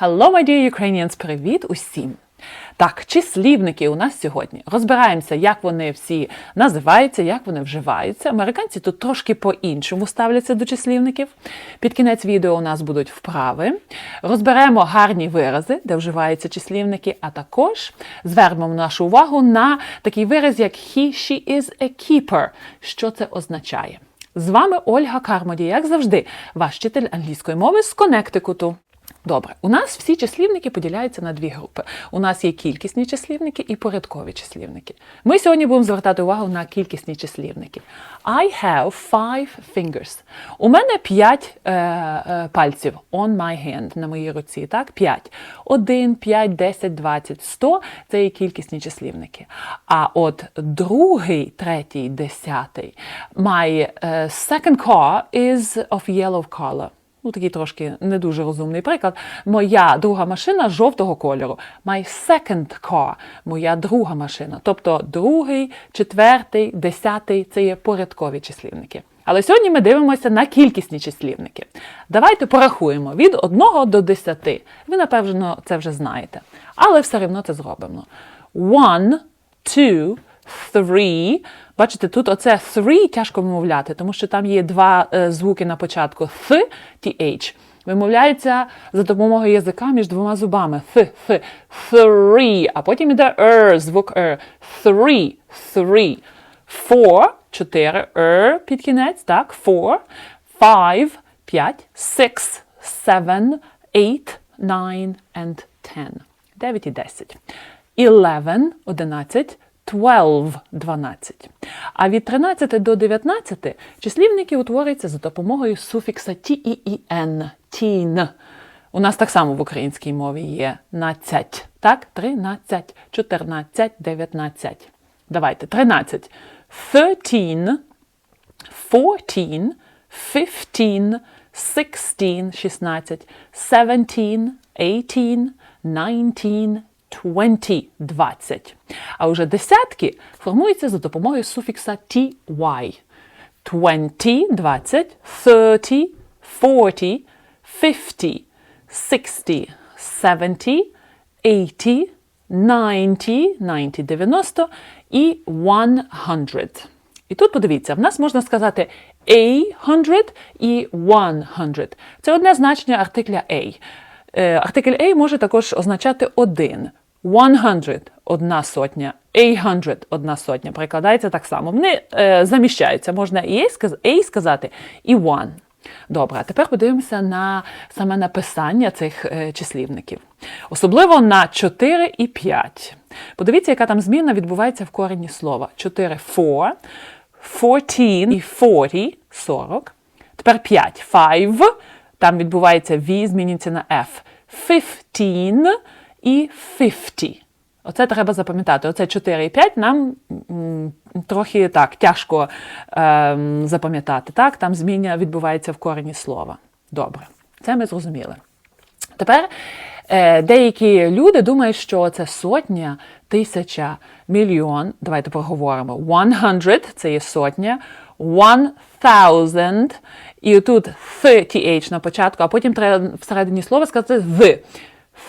Hello, my dear Ukrainians! Привіт усім! Так, числівники у нас сьогодні. Розбираємося, як вони всі називаються, як вони вживаються. Американці тут трошки по-іншому ставляться до числівників. Під кінець відео у нас будуть вправи. Розберемо гарні вирази, де вживаються числівники, а також звернемо нашу увагу на такий вираз, як he, she is a keeper. Що це означає? З вами Ольга Кармоді, як завжди, ваш вчитель англійської мови з Коннектикуту. Добре, у нас всі числівники поділяються на дві групи. У нас є кількісні числівники і порядкові числівники. Ми сьогодні будемо звертати увагу на кількісні числівники. I have five fingers. У мене п'ять е, е, пальців on my hand, на моїй руці. Так, п'ять. Один, п'ять, десять, двадцять, сто – це є кількісні числівники. А от другий, третій, десятий my uh, second car is of yellow color. Ну, такий трошки не дуже розумний приклад. Моя друга машина жовтого кольору. My second car моя друга машина. Тобто другий, четвертий, десятий це є порядкові числівники. Але сьогодні ми дивимося на кількісні числівники. Давайте порахуємо від 1 до 10. Ви, напевно, це вже знаєте. Але все одно це зробимо. One, two, three. Бачите, тут оце three тяжко вимовляти, тому що там є два е, звуки на початку th, th. Вимовляється за допомогою язика між двома зубами. Th, th, three. А потім іде er, звук er. Three, three. Four, чотири, er під кінець, так, four. Five, п'ять. Six, seven, eight, nine and ten. Дев'ять і десять. Eleven, одинадцять. 12 – 12. А від 13 до 19 числівники утворюються за допомогою суфікса «тіін» – «тін». У нас так само в українській мові є «нацять». Так? 13, 14, 19. Давайте. 13. 13, 14, 15, 16, 16, 17, 18, 19, 20 – 20. А уже десятки формуються за допомогою суфікса ty. 20 – 20, 30, 40, 50, 60, 70, 80, 90, 90 – 90 і 100. І тут подивіться, в нас можна сказати a hundred і one hundred. Це одне значення артикля a. Е, Артикль A може також означати один. 100 – одна сотня, 800 – одна сотня. Перекладається так само. Вони е, заміщаються. Можна і A сказати, A сказати, і one. Добре, а тепер подивимося на саме написання цих е, числівників. Особливо на 4 і 5. Подивіться, яка там зміна відбувається в корені слова. 4 – 4, 14 і 40 – 40. Тепер 5 – 5, там відбувається V, змінюється на F. 15 і 50. Оце треба запам'ятати. Оце 4 і 5 нам трохи так тяжко е, запам'ятати. Так? Там зміна відбувається в корені слова. Добре, це ми зрозуміли. Тепер е, деякі люди думають, що це сотня, тисяча, мільйон. Давайте поговоримо. 100 – це є сотня, 1000 і тут th на початку, а потім треба всередині слова сказати the.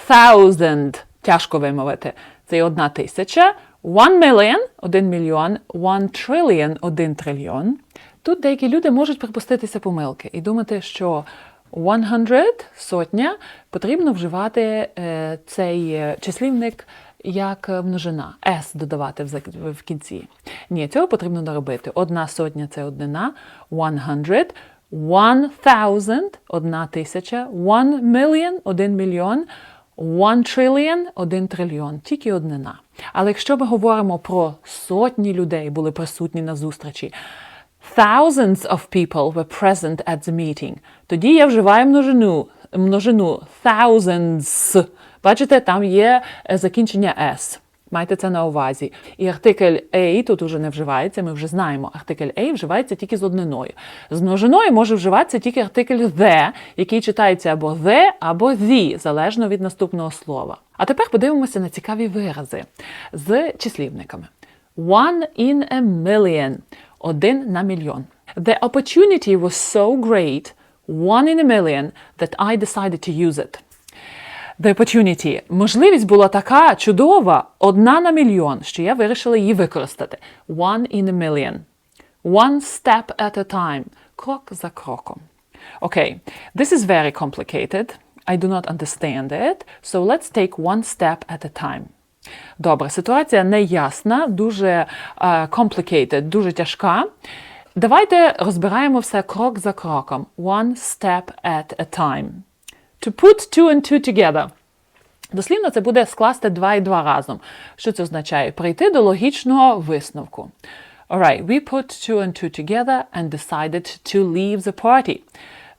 Thousand тяжко вимовити. Це одна тисяча. One million – один мільйон, one trillion – один трильйон. Тут деякі люди можуть припуститися помилки і думати, що 100 – сотня, потрібно вживати е, цей числівник як множина, S додавати в, кінці. Ні, цього потрібно не робити. Одна сотня це однина, 100, One thousand – одна тисяча, one million – один мільйон, one trillion – один трильйон, тільки однина. Але якщо ми говоримо про сотні людей, були присутні на зустрічі, thousands of people were present at the meeting, тоді я вживаю множину, множину thousands. Бачите, там є закінчення S. Майте це на увазі. І артикль A тут уже не вживається, ми вже знаємо. Артикль A вживається тільки з одниною. З множиною може вживатися тільки артикль the, який читається або the, або the, залежно від наступного слова. А тепер подивимося на цікаві вирази з числівниками. One in a million. Один на мільйон. The opportunity was so great, one in a million, that I decided to use it. The opportunity. Можливість була така чудова, одна на мільйон, що я вирішила її використати. One in a million. One step at a time. Крок за кроком. Okay, this is very complicated. I do not understand it. So let's take one step at a time. Добре, ситуація неясна, дуже uh, complicated, дуже тяжка. Давайте розбираємо все крок за кроком. One step at a time. To put two and two together. Дослівно це буде скласти два і два разом. Що це означає? Прийти до логічного висновку. Alright, we put two and two together and decided to leave the party.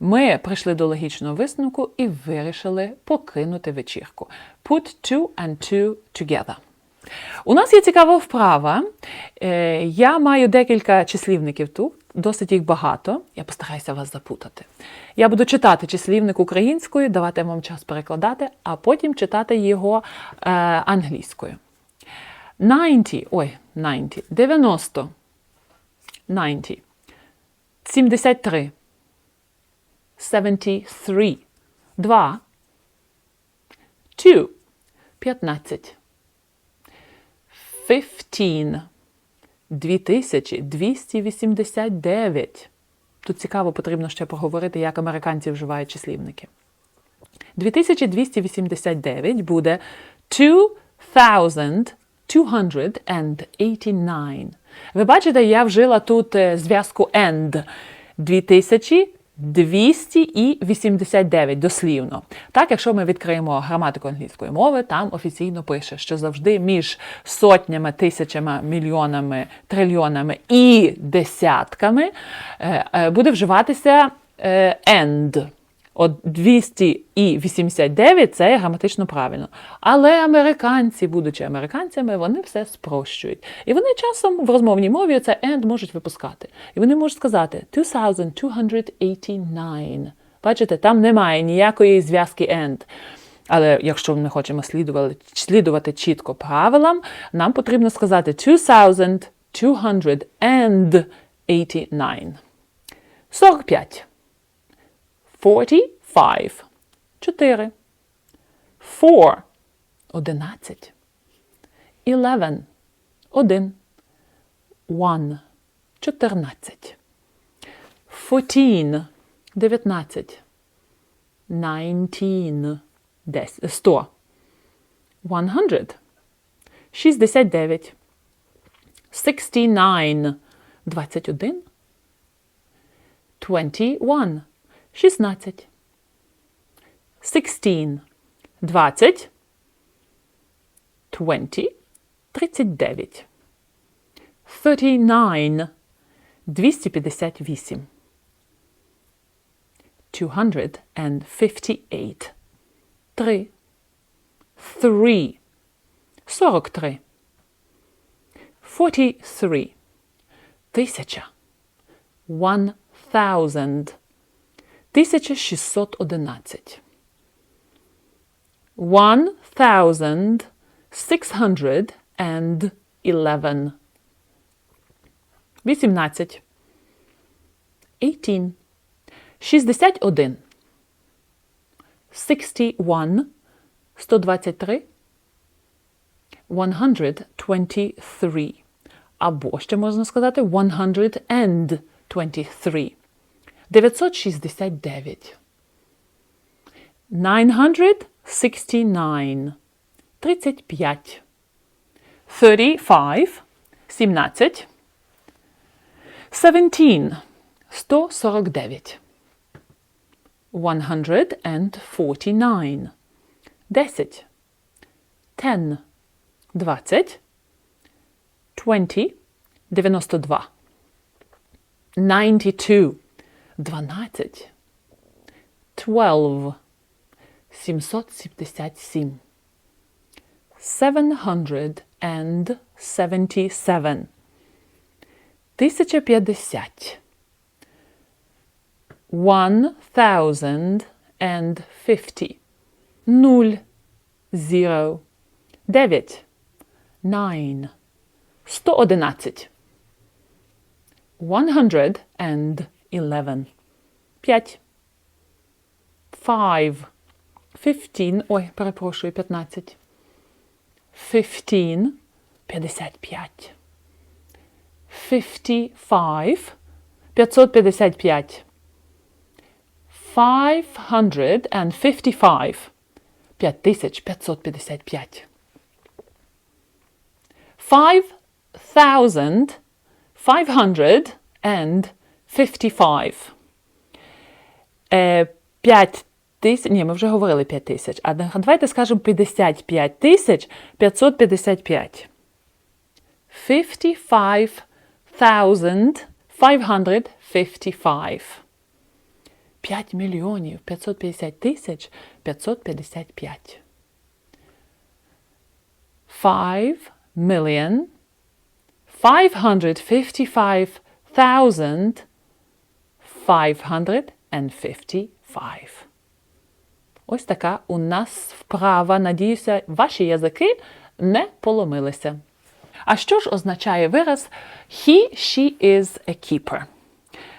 Ми прийшли до логічного висновку і вирішили покинути вечірку. Put two and two together. У нас є цікава вправа. Е, Я маю декілька числівників тут, досить їх багато. Я постараюся вас запутати. Я буду читати числівник українською, давати вам час перекладати, а потім читати його е, англійською. 90, ой, 90, 90, 90, 73, 73, 2, 2, 15, 15, 2289. Тут цікаво, потрібно ще поговорити, як американці вживають числівники. 2289 буде 2289. Ви бачите, я вжила тут е, зв'язку and. 2289 дослівно. Так, якщо ми відкриємо граматику англійської мови, там офіційно пише, що завжди між сотнями, тисячами, мільйонами, трильйонами і десятками е, е, буде вживатися е, and. От 289 це граматично правильно. Але американці, будучи американцями, вони все спрощують. І вони часом в розмовній мові це and можуть випускати. І вони можуть сказати 2289. Бачите, там немає ніякої зв'язки and. Але якщо ми хочемо слідувати, слідувати чітко правилам, нам потрібно сказати 2289. 45. 45. 4. 4. 11. 11. 1. 1. 14. 14. 19. 19. 10. 100. 100. 69. 69. 21. 21. 16. 16. 20. 20. 39. 39. 258. 258. 3. 3. 43. 43. Тисяча. One thousand. 1611. 1611. 18. 18. 61. 61. 123. 123. Або ще можна сказати 123. 969. 969. 35. 35. 17. 17. 149. 149. 10. 10. 20. 20. 92. 92. 12. 12. 777. 777. 1050. 1050. Нуль. Zero. Дев'ять. Nine. Сто одинадцять. One hundred and eleven. П'ять. Five. 15, ой, перепрошую, 15. 15, 55. 55, 555. 555, 5555. 5555. Е, 5 тисяч, ні, ми вже говорили 5 тисяч, а давайте скажемо 55 тисяч 555. 55,555. 5 мільйонів 550 тисяч 555. 5 million 555,000 555. Ось така у нас вправа. Надіюся, ваші язики не поломилися. А що ж означає вираз he, she is a keeper?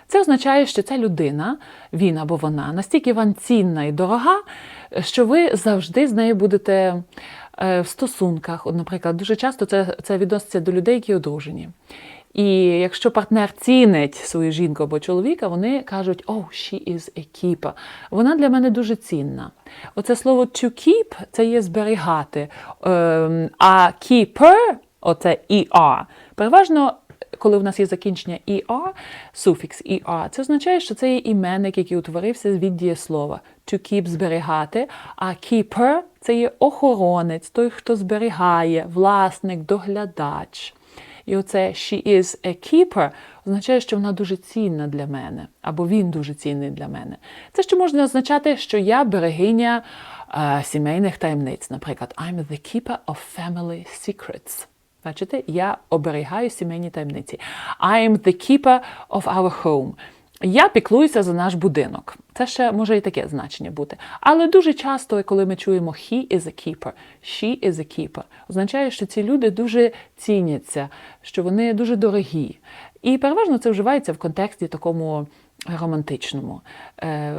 Це означає, що ця людина, він або вона, настільки вам цінна і дорога, що ви завжди з нею будете е, в стосунках. Наприклад, дуже часто це, це відноситься до людей, які одружені. І якщо партнер цінить свою жінку або чоловіка, вони кажуть, oh, she is a keeper. Вона для мене дуже цінна. Оце слово to keep це є зберігати. Ем, А keeper, оце er, переважно. Коли в нас є закінчення er, суфікс er, це означає, що це є іменник, який утворився від дієслова. To keep – зберігати, а keeper – це є охоронець, той, хто зберігає, власник, доглядач. І оце she is a keeper означає, що вона дуже цінна для мене, або він дуже цінний для мене. Це ще можна означати, що я берегиня е, сімейних таємниць. Наприклад, I'm the keeper of family secrets. Бачите, я оберігаю сімейні таємниці. I the keeper of our home. Я піклуюся за наш будинок. Це ще може і таке значення бути. Але дуже часто, коли ми чуємо he is a keeper, she is a keeper, означає, що ці люди дуже ціняться, що вони дуже дорогі. І переважно це вживається в контексті такому романтичному. Е,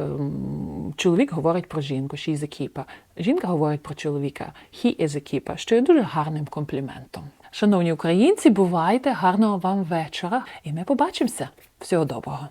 чоловік говорить про жінку, she is a keeper. Жінка говорить про чоловіка, he is a keeper, що є дуже гарним компліментом. Шановні українці, бувайте, гарного вам вечора, і ми побачимося. Всього доброго!